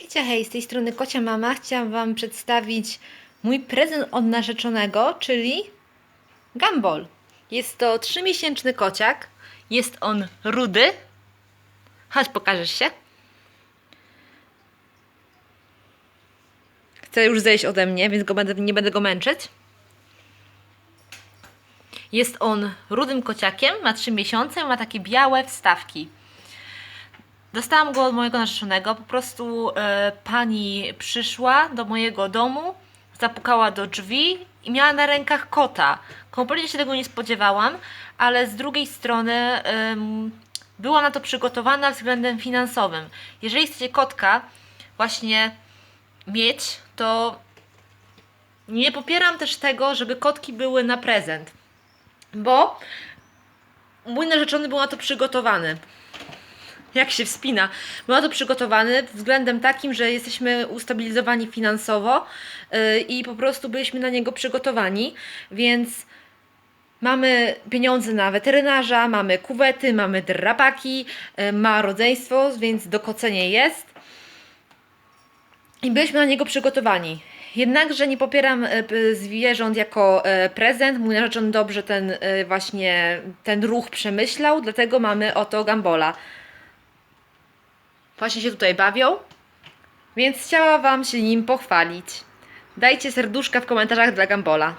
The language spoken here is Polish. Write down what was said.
Hejcia, hej, z tej strony Kocia Mama. Chciałam Wam przedstawić mój prezent od narzeczonego, czyli Gumball. Jest to trzymiesięczny kociak. Jest on rudy. Chodź, pokażesz się. Chce już zejść ode mnie, więc go będę, nie będę go męczyć. Jest on rudym kociakiem, ma 3 miesiące, ma takie białe wstawki. Dostałam go od mojego narzeczonego. Po prostu e, pani przyszła do mojego domu, zapukała do drzwi i miała na rękach kota. Kompletnie się tego nie spodziewałam, ale z drugiej strony em, była na to przygotowana względem finansowym. Jeżeli chcecie kotka właśnie mieć, to nie popieram też tego, żeby kotki były na prezent, bo mój narzeczony był na to przygotowany jak się wspina. Na to przygotowany względem takim, że jesteśmy ustabilizowani finansowo yy, i po prostu byliśmy na niego przygotowani, więc mamy pieniądze na weterynarza, mamy kuwety, mamy drapaki, yy, ma rodzeństwo, więc dokocenie jest. I byliśmy na niego przygotowani. Jednakże nie popieram p- zwierząt jako prezent. Mój narzeczony dobrze ten właśnie ten ruch przemyślał, dlatego mamy oto Gambola. Właśnie się tutaj bawią, więc chciałam Wam się nim pochwalić. Dajcie serduszka w komentarzach dla Gambola.